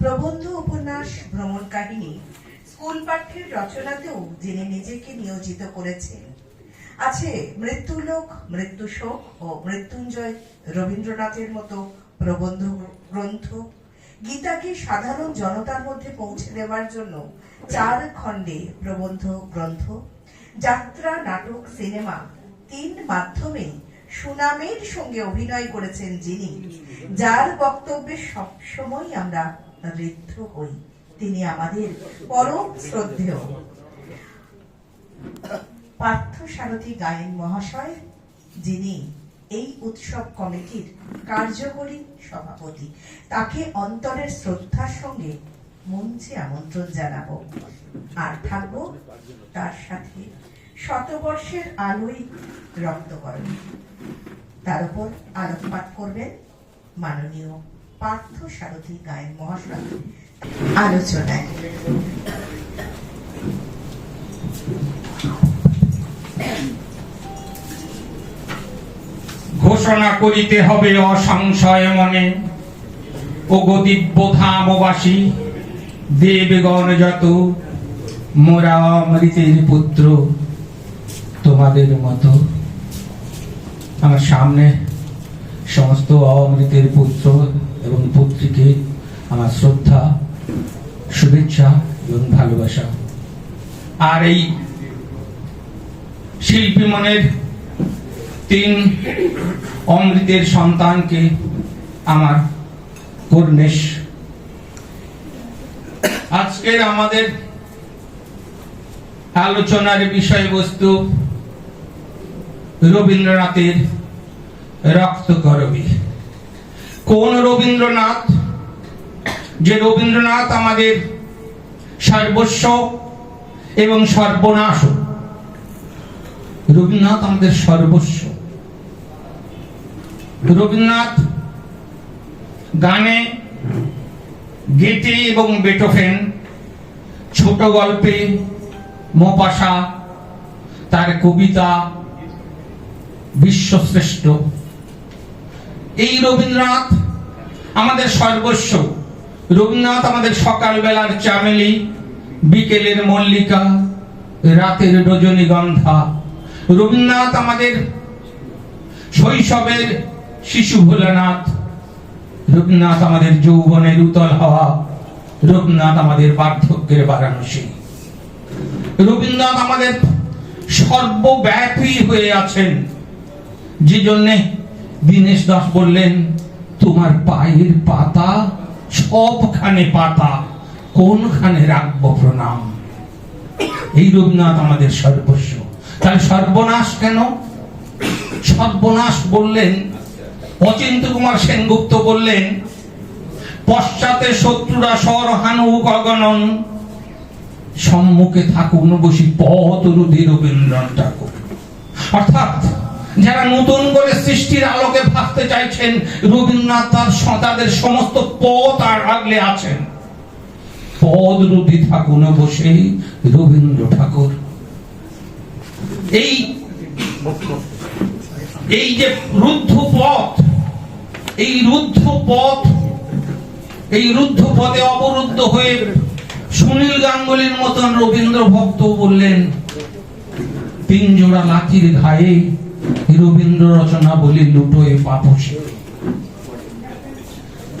প্রবন্ধ উপন্যাস, ভ্রমণ কাহিনী, স্কুল পাঠ্যের রচনাতেও যিনি নিজেকে নিয়োজিত করেছেন। আছে মৃত্যুলোক মৃত্যু শোক ও মৃত্যুঞ্জয় রবীন্দ্রনাথের মতো প্রবন্ধ গ্রন্থ। গীতাকে সাধারণ জনতার মধ্যে পৌঁছে দেওয়ার জন্য চার খণ্ডে প্রবন্ধ গ্রন্থ, যাত্রা, নাটক, সিনেমা, তিন মাধ্যমে সুনামের সঙ্গে অভিনয় করেছেন যিনি, যার বক্তব্যে সবসময় আমরা ঋদ্ধ হই। তিনি আমাদের পরম শ্রদ্ধেয়। পার্থ সারথী গায়েন মহাশয়, যিনি এই উৎসব কমিটির কার্যকরী সভাপতি। তাকে অন্তরের শ্রদ্ধার সঙ্গে মঞ্চে আমন্ত্রণ জানাব। আর থাকব তার সাথে শতবর্ষের আলোই রক্তকরণ। তার উপর আলোকপাত করবেন মাননীয় পার্থ সারথী গায়েন মহাশয়। আলোচনায়। ঘোষণা করিতে হবে অসংশয় মনে। ও গদিব্য ধামবাসী দেবগণ যত, মোরা অমৃতের পুত্র। তোমাদের মতো আমার সামনে সমস্ত অমৃতের পুত্র এবং পুত্রীকে আমার শ্রদ্ধা, শুভেচ্ছা এবং ভালোবাসা। আর এই শিল্পী মনের তিন অমৃতের সন্তানকে আমার কর্ণেশ। আজকের আমাদের আলোচনার বিষয়বস্তু রবীন্দ্রনাথের রক্ত করবী কোন রবীন্দ্রনাথ? যে রবীন্দ্রনাথ আমাদের সর্বস্ব এবং সর্বনাশ। রবীন্দ্রনাথ আমাদের সর্বস্ব। রবীন্দ্রনাথ গানে গেটে এবং বেটোফেন, ছোট গল্পে মোপাসা তার কবিতা বিশ্বশ্রেষ্ঠ। এই রবীন্দ্রনাথ আমাদের সর্বস্ব। রবীন্দ্রনাথ আমাদের সকালবেলার চামেলি, বিকেলের মল্লিকা, রাতের রজনীগন্ধা রবীন্দ্রনাথ আমাদের শৈশবের শিশু ভোলানাথ। রবীন্দ্রনাথ আমাদের যৌবনের উতল হওয়া। রবীন্দ্রনাথ আমাদের বার্ধক্যের বারাণসী। রবীন্দ্রনাথ আমাদের সর্বব্যাপী হয়ে আছেন। যে জন্যে দীনেশ দাস বললেন, তোমার পায়ের পাতা সবখানে পাতা, কোনখানে রাখব প্রণাম? এই রবীন্দ্রনাথ আমাদের সর্বস্ব। তাহলে সর্বনাশ কেন? সর্বনাশ বললেন অচিন্ত কুমার সেনগুপ্ত বললেন, পশ্চাতে শত্রুরা স্বর হানু গগনন সম্মুখে থাকুন বসি পথ রুধি রবীন্দ্রনাথ ঠাকুর। অর্থাৎ যারা নতুন করে সৃষ্টির আলোকে ভাবতে চাইছেন, রবীন্দ্রনাথ তার তাদের সমস্ত পথ আর আগলে আছেন। পদ রুধি থাকুন বসে, রবীন্দ্র ঠাকুর। এই এই যে রুদ্ধ পথ, এই রুদ্ধ পথ, এই রুদ্ধ পথে অবরুদ্ধ হয়ে সুনীল গাঙ্গুলির মতন রবীন্দ্র ভক্ত বললেন, তিন জোড়া লাঠির ঘায়ে রবীন্দ্র রচনা বলি লুটোয় পাপসে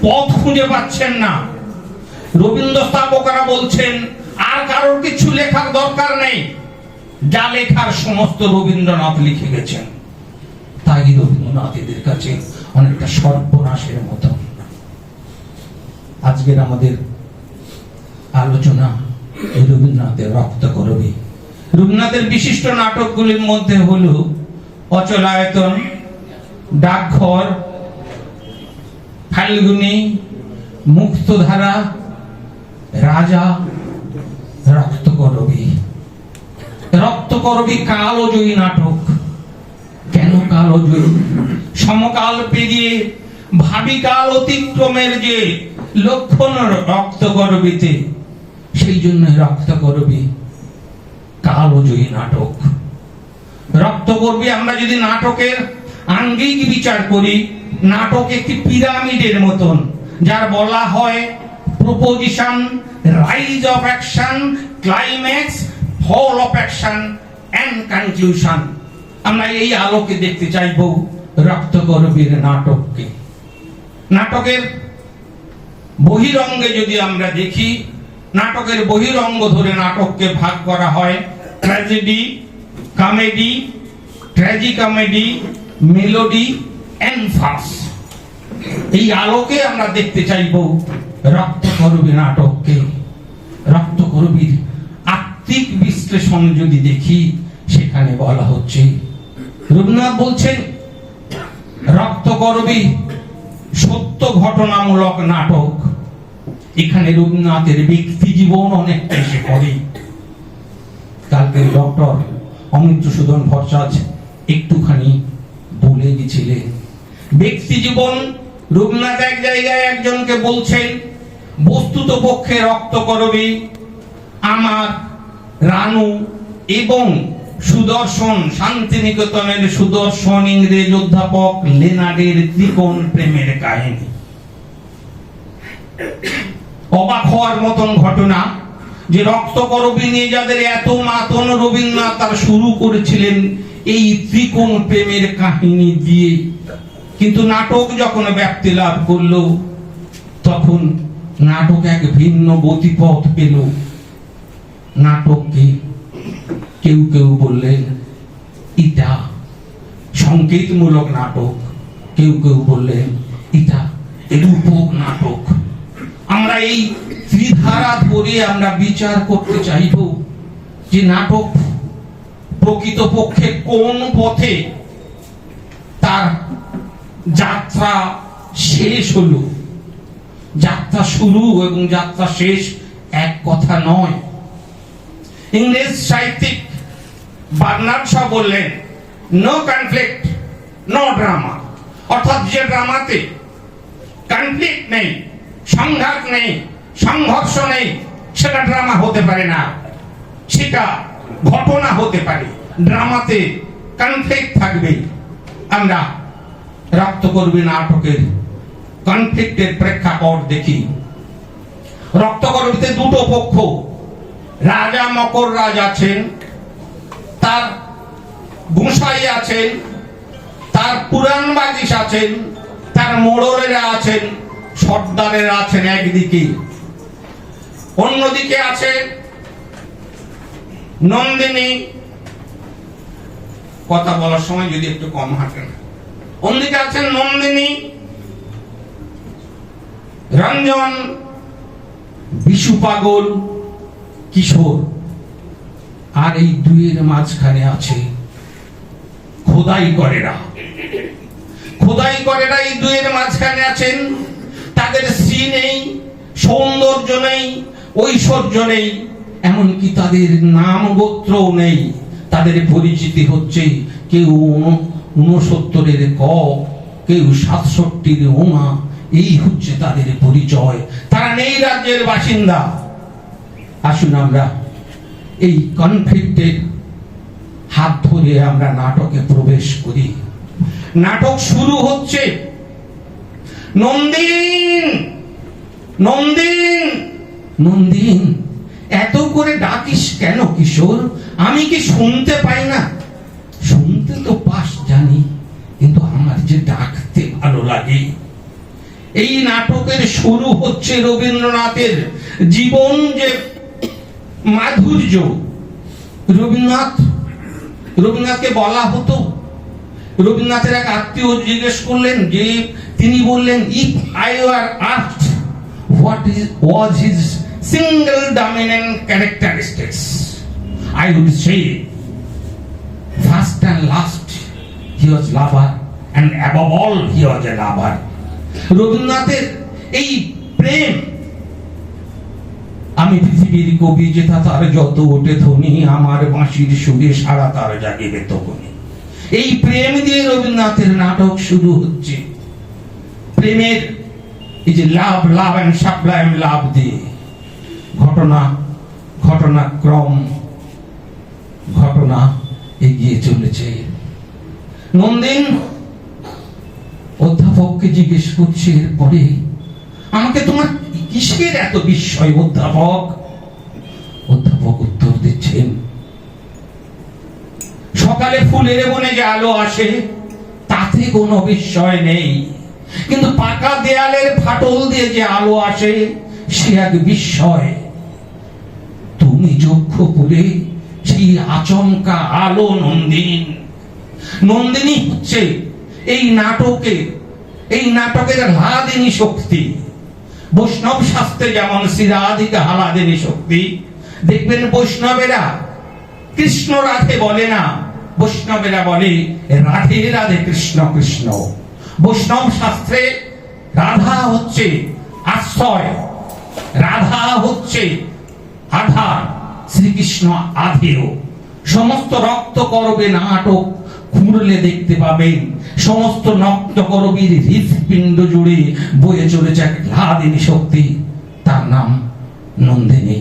পথ খুঁজে পাচ্ছেন না। রবীন্দ্র স্থাপকরা বলছেন, আর কারোর কিছু লেখার দরকার নেই। যা লেখার সমস্ত রবীন্দ্রনাথ লিখে গেছেন। তাই রবীন্দ্রনাথ এদের কাছে অনেকটা সর্বনাশের মতো। আজকের আমাদের আলোচনা রবীন্দ্রনাথের রক্ত করবে। রবীন্দ্রনাথের বিশিষ্ট নাটকগুলির মধ্যে হলো অচলায়তন ডাকঘর, ফাল্গুনি, মুক্তধারা, রাজা রক্ত করবি রক্ত করবি কালোজয়ী নাটক। কেন কালোজয়ী? সমকাল পেরিয়ে ভাবিকাল অতিক্রমের যে লক্ষণ রক্তকরবীতে, সেই জন্য রক্ত করবি কালোজয়ী নাটক। করবি আমরা যদি নাটকের আঙ্গিক বিচার করি, নাটক একটি পিরামিডের মতন, যার বলা হয় proposition, rise of action, climax, fall of action, and conclusion আমরা এই আলোকে দেখতে চাইব রক্তগর্ভীর নাটককে। নাটকের বহিরঙ্গে যদি আমরা দেখি, নাটকের বহিরঙ্গ ধরে নাটককে ভাগ করা হয়, tragedy, comedy tragicomedy melody and farce এই আলোকে আমরা দেখতে চাইব রক্তকরবী নাটককে। রক্তকরবীর আত্মিক বিশ্লেষণ যদি দেখি, সেখানে বলা হচ্ছে রবীন্দ্রনাথ বলছেন রক্তকরবী সত্য ঘটনামূলক নাটক। এখানে রবীন্দ্রনাথের ব্যক্তি জীবন অনেকটা এসে পড়ে কালকে ডক্টর অমিত্র সুদন ভট্টাচার্য একটুখানি বলে গেছিলেন ব্যক্তি জীবন রবীন্দ্রনাথ এক জায়গায় একজনকে বলছেন, বস্তুত পক্ষে রক্ত করবি। আমার রানু এবং সুদর্শন, শান্তিনিকেতনের সুদর্শন ইংরেজ অধ্যাপক লেনার্ডের ত্রিকোণ প্রেমের কাহিনী। অবাক হওয়ার মতন ঘটনা যে রক্ত করবি নিয়ে যাদের এত মাতন রবীন্দ্রনাথ তার শুরু করেছিলেন এই ত্রিকোণ প্রেমের কাহিনী দিয়ে। কিন্তু নাটক যখন ব্যাপ্তি লাভ করল, তখন নাটক এক ভিন্ন গতিপথ পেল। নাটককে কেউ কেউ বললেন এটা সংকেতমূলক নাটক। কেউ কেউ বললেন এটা রূপক নাটক। আমরা এই ত্রিধারা ধরে আমরা বিচার করতে চাইব যে নাটক প্রকৃতপক্ষে কোন পথে তার যাত্রা শেষ হলো? যাত্রা শুরু এবং যাত্রা শেষ এক কথা নয়। ইংরেজ সাহিত্যিক বার্নার্ড শাহ বললেন নো কনফ্লিক্ট নো ড্রামা অর্থাৎ যে ড্রামাতে কনফ্লিক্ট নেই, সংঘাত নেই, সংঘর্ষ নেই, সেটা ড্রামা হতে পারে না। সেটা ঘটনা হতে পারে। ড্রামাতে কনফ্লিক্ট থাকবে। আমরা রক্ত রক্তকর্মী নাটকের কনফ্লিক্টের প্রেক্ষাপট দেখি। রক্তকর্মীতে দুটো পক্ষ। রাজা মকর রাজ আছেন, তার গোসাই আছেন, তার পুরাণ বাগিস আছেন, তার মোড়লেরা আছেন, সর্দারেরা আছেন একদিকে। অন্যদিকে আছে নন্দিনী কথা বলার সময় যদি একটু কম হাঁটেন। অন্যদিকে আছেন নন্দিনী, রঞ্জন, বিশু পাগল, কিশোর। আর এই দুইয়ের মাঝখানে আছে খোদাই করেরা। খোদাই করেরা এই দুইয়ের মাঝখানে আছেন। তাদের শ্রী নেই, সৌন্দর্য নেই, ঐশ্বর্য নেই। এমনকি তাদের নাম গোত্রও নেই। তাদের পরিচিতি হচ্ছে কেউ ঊন- ঊনসত্তরের ক, কেউ সাতষট্টির ওমা এই হচ্ছে তাদের পরিচয়। তারা নেই রাজ্যের বাসিন্দা। আসুন আমরা এই কনফ্লিক্টের হাত ধরে আমরা নাটকে প্রবেশ করি। নাটক শুরু হচ্ছে। নন্দিন! নন্দিন! নন্দিন! এত করে ডাকিস কেন কিশোর? আমি কি শুনতে পাই না? শুনতে তো পাস জানি, কিন্তু আমার যে ডাকতে ভালো লাগে। এই নাটকের শুরু হচ্ছে রবীন্দ্রনাথের জীবন যে মাধুর্য। রবীন্দ্রনাথ, রবীন্দ্রনাথকে বলা হতো। রবীন্দ্রনাথের এক আত্মীয় জিজ্ঞেস করলেন যে, তিনি বললেন if I are asked what is was his single dominant characteristics I would say first and last he was lover and above all he was a lover রবীন্দ্রনাথের এই প্রেম, আমি পৃথিবীর কবি যেথা তার যত ওঠে ধ্বনি, আমার বাঁশির সুরে সারা তার জাগিবে তখনই। এই প্রেম দিয়ে রবীন্দ্রনাথের নাটক শুরু হচ্ছে। প্রেমের এই যে লাভ লাভ অ্যান্ড সাপ্লাইম লাভ দিয়ে। ঘটনা ঘটনাক্রম ঘটনা এগিয়ে চলেছে। নন্দিন অধ্যাপককে জিজ্ঞেস করছে, এরপরে আমাকে তোমার কিসের এত বিস্ময় অধ্যাপক? অধ্যাপক উত্তর দিচ্ছেন, সকালে ফুলের বনে যে আলো আসে, তাতে কোনো বিস্ময় নেই। কিন্তু পাকা দেয়ালের ফাটল দিয়ে যে আলো আসে, সে এক বিস্ময়। পুরে সেই আচমকা আলো নন্দিন। নন্দিনী হচ্ছে এই নাটকে, এই নাটকের শক্তি। বৈষ্ণব শাস্ত্রে যেমন হালাদিনী শক্তি, দেখবেন বৈষ্ণবেরা কৃষ্ণ রাধে বলে না, বৈষ্ণবেরা বলে রাধে রাধে কৃষ্ণ কৃষ্ণ। বৈষ্ণব শাস্ত্রে রাধা হচ্ছে আশ্রয়, রাধা হচ্ছে আধার। শ্রীকৃষ্ণ আধেয়। সমস্ত রক্ত করবে নাটক খুঁড়লে দেখতে পাবেন সমস্ত নক্ত করবীর হৃৎপিণ্ড জুড়ে বয়ে চলেছে এক লাদিনী শক্তি। তার নাম নন্দিনী।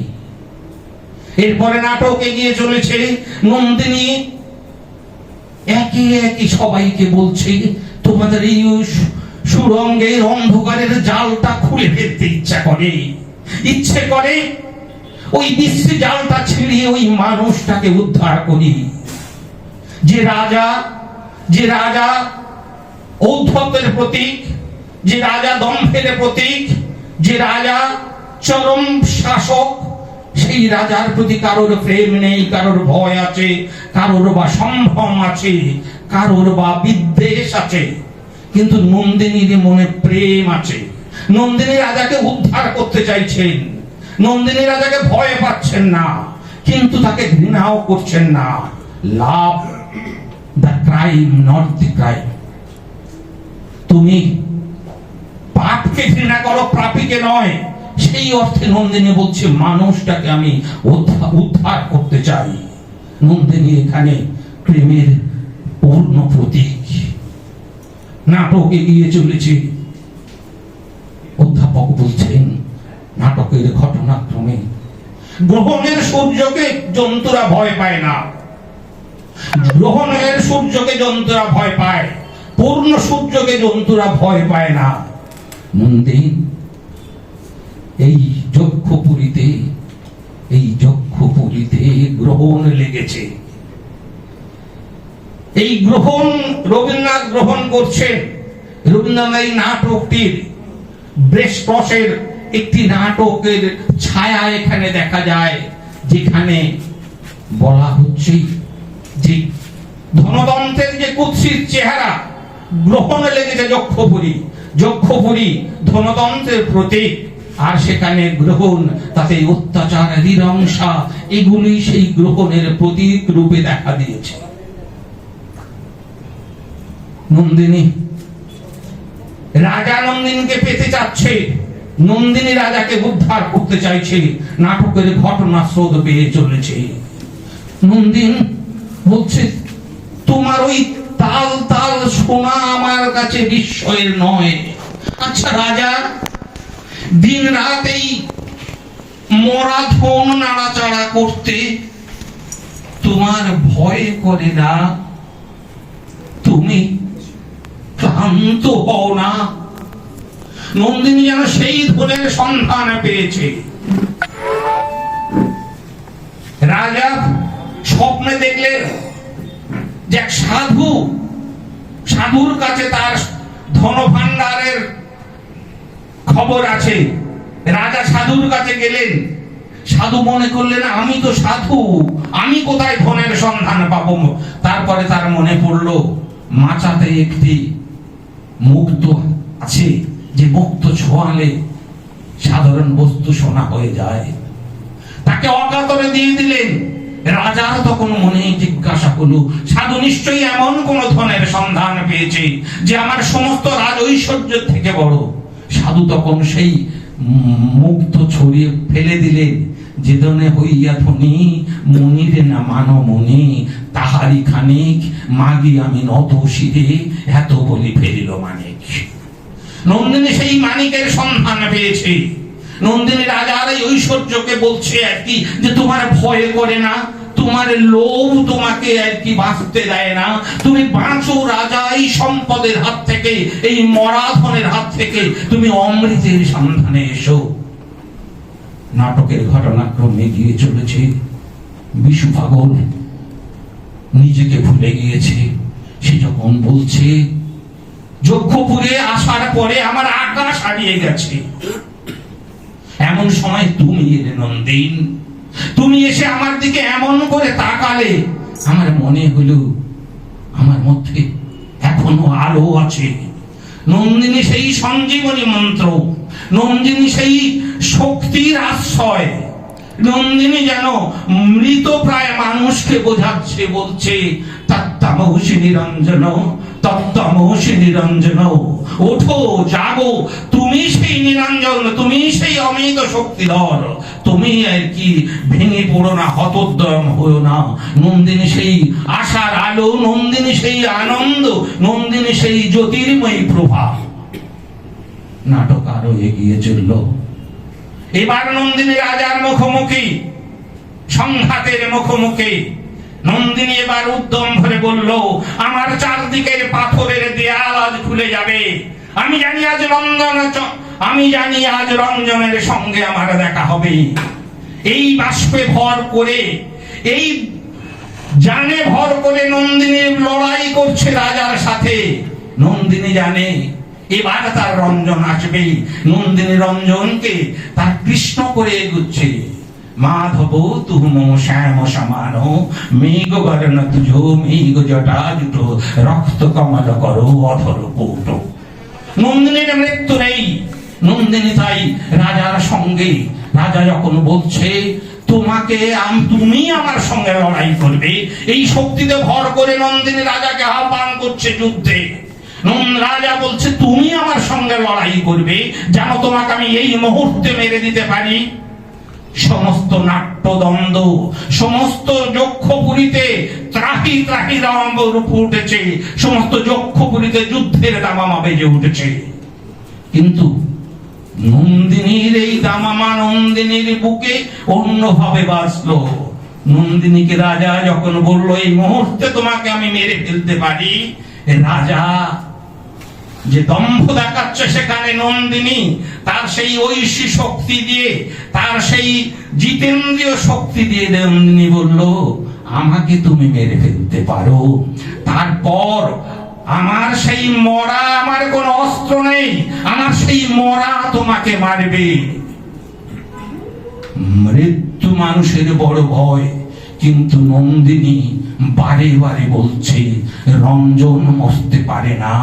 এরপরে নাটক এগিয়ে চলেছে নন্দিনী। একে একে সবাইকে বলছে, তোমাদের এই সুরঙ্গের অন্ধকারের জালটা খুলে ফেলতে ইচ্ছা করে। ইচ্ছে করে ওই বিশ্রী জালটা ছিঁড়িয়ে ওই মানুষটাকে উদ্ধার করি। যে রাজা যে রাজা ঔদ্ধত্যের প্রতীক, যে রাজা দম্ভের প্রতীক, যে রাজা চরম শাসক, সেই রাজার প্রতি কারোর প্রেম নেই, কারোর ভয় আছে, কারোর বা সম্ভ্রম আছে, কারোর বা বিদ্বেষ আছে। কিন্তু নন্দিনীর মনে প্রেম আছে। নন্দিনী রাজাকে উদ্ধার করতে চাইছেন। নন্দিনী রাজাকে ভয় পাচ্ছেন না, কিন্তু তাকে ঘৃণাও করছেন না। Love the crime not the crime তুমি পাপকে ঘৃণা করো প্রাপীকে নয়। সেই অর্থে নন্দিনী বলছে, মানুষটাকে আমি উদ্ধার করতে চাই। নন্দিনী এখানে প্রেমের পূর্ণ প্রতীক। নাটক এগিয়ে চলেছে। অধ্যাপক বলছেন নাটকের ঘটনাক্রমে গ্রহণের সূর্যকে জন্তুরা ভয় পায় না। গ্রহণের সূর্যকে জন্তুরা ভয় পায়, পূর্ণ সূর্যকে জন্তুরা ভয় পায় না। নন্দিন, এই যক্ষপুরীতে এই যক্ষপুরীতে গ্রহণ লেগেছে। এই গ্রহণ, রবীন্দ্রনাথ গ্রহণ করছেন। রবীন্দ্রনাথ এই নাটকটির ব্রেসক্রসের একটি নাটকের ছায়া এখানে দেখা যায়, যেখানে বলা হচ্ছে যে ধনদন্তের যে কুৎসিত চেহারা গ্রহণে লেগেছে যক্ষপুরী। যক্ষপুরী ধনদন্তের প্রতীক, আর সেখানে গ্রহণ, তাতে অত্যাচার নিরংসা এগুলি সেই গ্রহণের প্রতীক রূপে দেখা দিয়েছে। নন্দিনী, রাজা নন্দিনীকে পেতে চাচ্ছে। নন্দিনী রাজাকে উদ্ধার করতে চাইছে, নাটকের ঘটনা স্রোত পেয়ে চলেছে। নন্দিন বলছে, তোমার ওই তাল তাল শোনা আমার কাছে বিস্ময়ের নয়। আচ্ছা রাজা, দিন রাত এই মরা ধন নাড়াচাড়া করতে তোমার ভয় করে না? তুমি ক্লান্ত হও না? নন্দিনী যেন সেই ধনের সন্ধান পেয়েছে। রাজা স্বপ্নে দেখলেন যে এক সাধু, সাধুর কাছে তার ধনভাণ্ডারের খবর আছে। রাজা সাধুর কাছে গেলেন সাধু মনে করলেন আমি তো সাধু, আমি কোথায় ধনের সন্ধান পাবো? তারপরে তার মনে পড়ল, মাচাতে একটি মুক্ত আছে। যে মুক্ত ছোঁয়ালে সাধারণ বস্তু সোনা হয়ে যায়। তাকে অকাতরে দিয়ে দিলেন। রাজার তখন মনে জিজ্ঞাসা করল, সাধু নিশ্চয়ই এমন কোন ধনের সন্ধান পেয়েছে যে আমার সমস্ত রাজ ঐশ্বর্য থেকে বড়? সাধু তখন সেই মুক্ত ছড়িয়ে ফেলে দিলেন যে দনে হইয়া ধনী, মনির না মানো মনি তাহারি খানিক মাগি আমি নত শিরে এত বলি ফেলিল মানিক নন্দিনী সেই মানিকের সন্ধান পেয়েছে। নন্দিনী রাজার এই ঐশ্বর্যকে বলছে আর কি, যে তোমার ভয় করে না, তোমার লোভ তোমাকে আর কি বাঁচতে দেয় না। তুমি বাঁচো রাজা এই সম্পদের হাত থেকে, এই মরাধনের হাত থেকে। তুমি অমৃতের সন্ধানে এসো। নাটকের ঘটনাক্রমে গিয়ে চলেছে। বিশু পাগল নিজেকে ভুলে গিয়েছে। সে যখন বলছে যক্ষপুরে আসার পরে আমার আকাশ হারিয়ে গেছে। এমন সময় তুমি এলে নন্দিন। তুমি এসে আমার দিকে এমন করে তাকালে, আমার মনে হলো আমার মধ্যে এখনও আলো আছে। নন্দিনী সেই সঞ্জীবনী মন্ত্র, নন্দিনী সেই শক্তির আশ্রয়। নন্দিনী যেন মৃত প্রায় মানুষকে বোঝাচ্ছে, বলছে তত্তামহসি নিরঞ্জন তত্তামহসি নিরঞ্জন ওঠো, জাগো, তুমি সেই নিরঞ্জন তুমি সেই অমিত শক্তিধর। তুমি আর কি ভেঙে পড়ো না, হতোদ্যম হয়েও না। নন্দিনী সেই আশার আলো, নন্দিনী সেই আনন্দ, নন্দিনী সেই জ্যোতির্ময়ী প্রভা। নাটক আরও এগিয়ে চলল। এবার নন্দিনী রাজার মুখোমুখি, সংঘাতের মুখোমুখি। নন্দিনী এবার উদ্যম ভরে বলল, আমার চারদিকের পাথরের দেয়াল আজ খুলে যাবে। আমি জানি আজ রঞ্জন আমি জানি আজ রঞ্জনের সঙ্গে আমার দেখা হবে। এই বাষ্পে ভর করে, এই জানে ভর করে নন্দিনী লড়াই করছে রাজার সাথে। নন্দিনী জানে, এবার তার রঞ্জন আসবে নন্দিনী রঞ্জনকে তার কৃষ্ণ করে এগুচ্ছে। মাধব তুম শ্যাম সমান, মেঘ বর্ণ তুজো, মেঘ জটা জুটো রক্ত কমল করো অধর পৌট নন্দিনীর মৃত্যু নেই, নন্দিনী তাই রাজার সঙ্গে, রাজা যখন বলছে, তোমাকে তুমি আমার সঙ্গে লড়াই করবে। এই শক্তিতে ভর করে নন্দিনী রাজাকে আহ্বান করছে যুদ্ধে। রাজা বলছে, তুমি আমার সঙ্গে লড়াই করবে জানো তোমাকে আমি এই মুহূর্তে মেরে দিতে পারি। সমস্ত নাট্যদ্বন্দ্ব, সমস্ত যক্ষপুরীতে ত্রাহি ত্রাহি রঙ্গ রূপে উঠেছে, সমস্ত যক্ষপুরীতে যুদ্ধের দামামা বেজে উঠেছে। কিন্তু নন্দিনীর এই দামামা নন্দিনীর বুকে অন্যভাবে বাঁচলো। নন্দিনীকে রাজা যখন বলল, এই মুহূর্তে তোমাকে আমি মেরে ফেলতে পারি, রাজা যে দম্ভ দেখাচ্ছে সেখানে নন্দিনী, তার সেই ঐশী শক্তি দিয়ে, তার সেই জিতেন্দ্রীয় শক্তি দিয়ে নন্দিনী বলল, আমাকে তুমি মেরে ফেলতে পারো। তারপর আমার সেই মরা, আমার কোনো অস্ত্র নেই, আমার সেই মরা তোমাকে মারবে। মৃত্যু মানুষের বড় ভয়। কিন্তু নন্দিনী বারে বারে বলছে, রঞ্জন মরতে পারে না।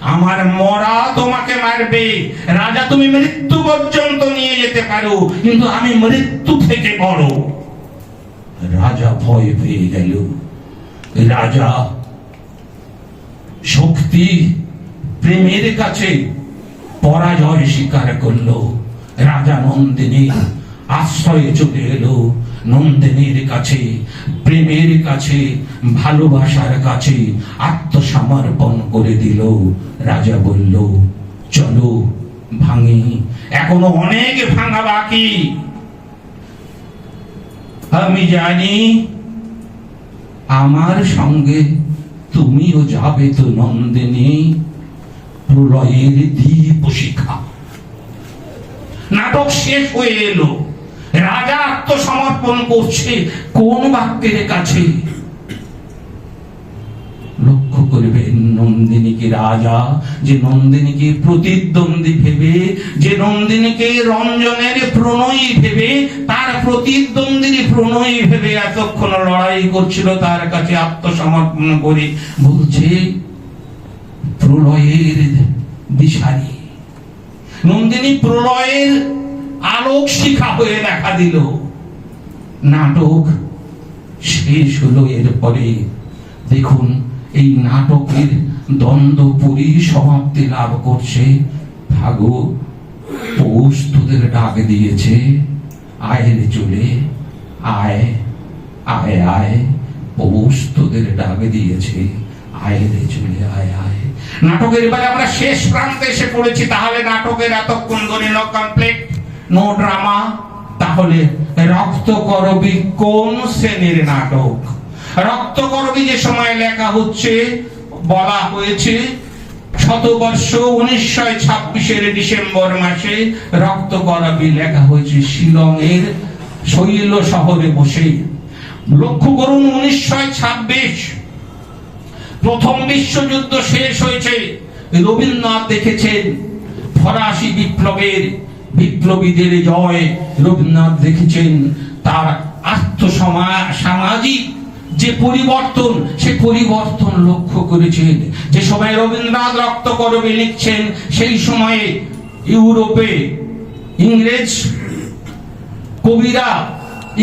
আমার মরা তোমাকে মারবে। রাজা, তুমি মৃত্যু পর্যন্ত নিয়ে যেতে পারো, কিন্তু আমি মৃত্যু থেকে বড়। রাজা ভয় পেয়ে গেল। রাজা, শক্তি প্রেমের কাছে পরাজয় স্বীকার করল। রাজা নন্দিনী আশ্রয়ে চলে এলো। নন্দিনীর কাছে, প্রেমের কাছে, ভালোবাসার কাছে আত্মসমর্পণ করে দিল। রাজা বলল, চলো, ভাঙি। এখনও অনেক ভাঙা বাকি। আমি জানি আমার সঙ্গে তুমিও যাবে তো নন্দিনী। প্রলয়ের দীপ শিখা নাটক শেষ হয়ে এলো। রাজা আত্মসমর্পণ করছে কোন বাক্যের কাছে? লক্ষ্য করবেন নন্দিনীকে রাজা, যে নন্দিনীকে প্রতিদ্বন্দ্বী ভেবে, যে নন্দিনীকে রঞ্জনের প্রণয়ী ভেবে, তার প্রতিদ্বন্দ্বীর প্রণয়ী ভেবে এতক্ষণ লড়াই করছিল, তার কাছে আত্মসমর্পণ করে বলছে, প্রলয়ের দিশারি। নন্দিনী প্রলয়ের আলোক শিখা হয়ে দেখা দিল। নাটক শেষ হলো এরপরে। দেখুন, এই নাটকের দ্বন্দ্ব পরিসমাপ্তি লাভ করছে। ভাগো পৌষ তোদের ডাক দিয়েছে। আয়ের চলে আয় আয় আয় পৌষ তোদের ডাক দিয়েছে। আয় রে চলে আয় আয়। নাটকের এবারে আমরা শেষ প্রান্তে এসে পড়েছি। তাহলে নাটকের এতক্ষণ ধরে কমপ্লিট নো ড্রামা তাহলে রক্ত করবি কোন শ্রেণির নাটক? রক্ত করবি যে সময় লেখা হচ্ছে, বলা হয়েছে, শতবর্ষ উনিশশো ছাব্বিশের ডিসেম্বর মাসে রক্ত করাবি লেখা হয়েছে শিলংয়ের শৈল শহরে বসে। লক্ষ্য করুন, উনিশশো ছাব্বিশ প্রথম বিশ্বযুদ্ধ শেষ হয়েছে। রবীন্দ্রনাথ দেখেছেন ফরাসি বিপ্লবের বিপ্লবীদের জয় রবীন্দ্রনাথ দেখেছেন, তার আর্থ সামাজিক যে পরিবর্তন, সে পরিবর্তন লক্ষ্য করেছেন। যে সময় রবীন্দ্রনাথ রক্ত করবে লিখছেন, সেই সময়ে ইউরোপে ইংরেজ কবিরা,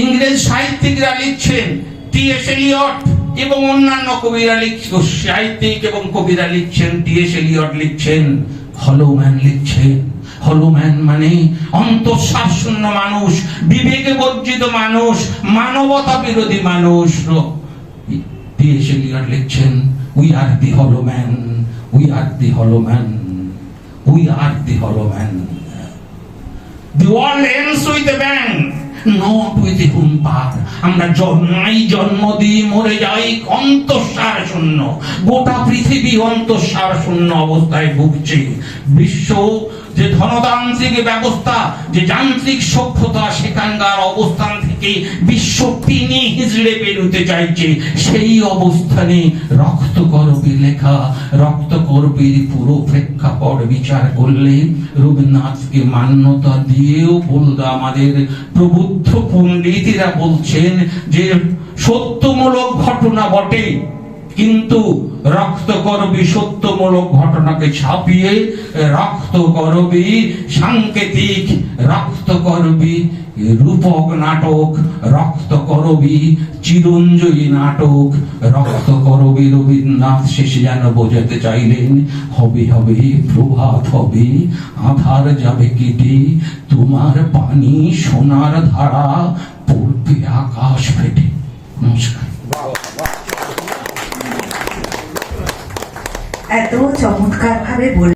ইংরেজ সাহিত্যিকরা লিখছেন, টি এস এলিয়ট এবং অন্যান্য কবিরা লিখছেন সাহিত্যিক এবং কবিরা লিখছেন, টি এস এলিয়ট লিখছেন হলোম্যান লিখছেন। হলোম্যান মানে অন্তঃসার শূন্য মানুষ বিবেকে বর্জিত মানুষ মানবতা বিরোধী মানুষ। লিখছেন we are the hollow man we are the hollow man we are the world ends with a bang, not with a whimper আমরা জন্মাই জন্ম দিয়ে মরে যাই অন্তঃসার শূন্য গোটা পৃথিবী অন্তঃসার শূন্য অবস্থায় ভুগছে। বিশ্ব যে ধনতান্ত্রিক ব্যবস্থা, যে যান্ত্রিক সভ্যতা, সেখানকার অবস্থান থেকে বিশ্ব টিনে হিজড়ে বেরোতে চাইছে, সেই অবস্থানে রক্ত করবি লেখা, রক্ত করবির পুরো প্রেক্ষাপট বিচার করলে রবীন্দ্রনাথকে মান্যতা দিয়েও বলতে আমাদের প্রবুদ্ধ পণ্ডিতেরা বলছেন যে সত্যমূলক ঘটনা বটে। কিন্তু রক্ত করবি সত্যমূলক ঘটনাকে ছাপিয়ে, রক্ত করবি সাংকেতিক, রক্ত করবি রূপক নাটক, রক্ত করবি চিরঞ্জয়ী নাটক, রক্ত করবি রবীন্দ্রনাথ শেষে যেন বোঝাতে চাইলেন, হবে হবে, প্রভাত হবে, আধার যাবে কেটে, তোমার পানি সোনার ধারা পড়বে আকাশ ফেটে। নমস্কার। এত চমৎকার ভাবে বলে